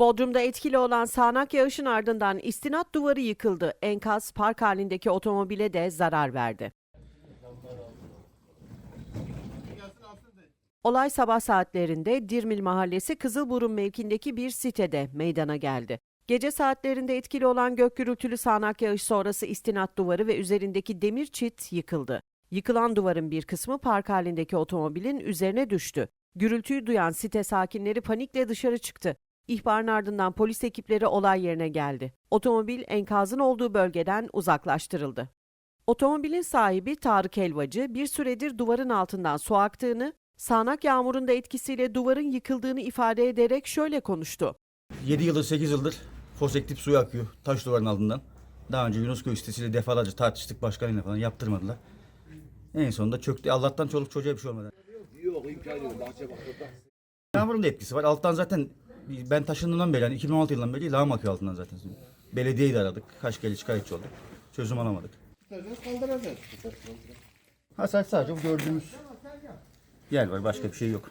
Bodrum'da etkili olan sağanak yağışın ardından istinat duvarı yıkıldı. Enkaz park halindeki otomobile de zarar verdi. Olay sabah saatlerinde Dirmil Mahallesi Kızılburun mevkindeki bir sitede meydana geldi. Gece saatlerinde etkili olan gök gürültülü sağanak yağış sonrası istinat duvarı ve üzerindeki demir çit yıkıldı. Yıkılan duvarın bir kısmı park halindeki otomobilin üzerine düştü. Gürültüyü duyan site sakinleri panikle dışarı çıktı. İhbarın ardından polis ekipleri olay yerine geldi. Otomobil enkazın olduğu bölgeden uzaklaştırıldı. Otomobilin sahibi Tarık Helvacı bir süredir duvarın altından su aktığını, sağanak yağmurun da etkisiyle duvarın yıkıldığını ifade ederek şöyle konuştu. 7 yıldır 8 yıldır foseptik suyu akıyor taş duvarın altından. Daha önce Yunusköy sitesiyle defalarca tartıştık başkanıyla falan yaptırmadılar. En sonunda çöktü. Allah'tan çoluk çocuğa bir şey olmadı. Yok imkanı yok. Bahçe. Yağmurun da etkisi var. Alttan zaten ben taşındığımdan beri yani 2016 yılından beri lağım akıyor altından zaten. Belediyeyi de aradık. Kaç kere şikayetçi olduk. Çözüm alamadık. Kaldıracağız. Hasar sadece bu gördüğümüz yer var. Başka bir şey yok.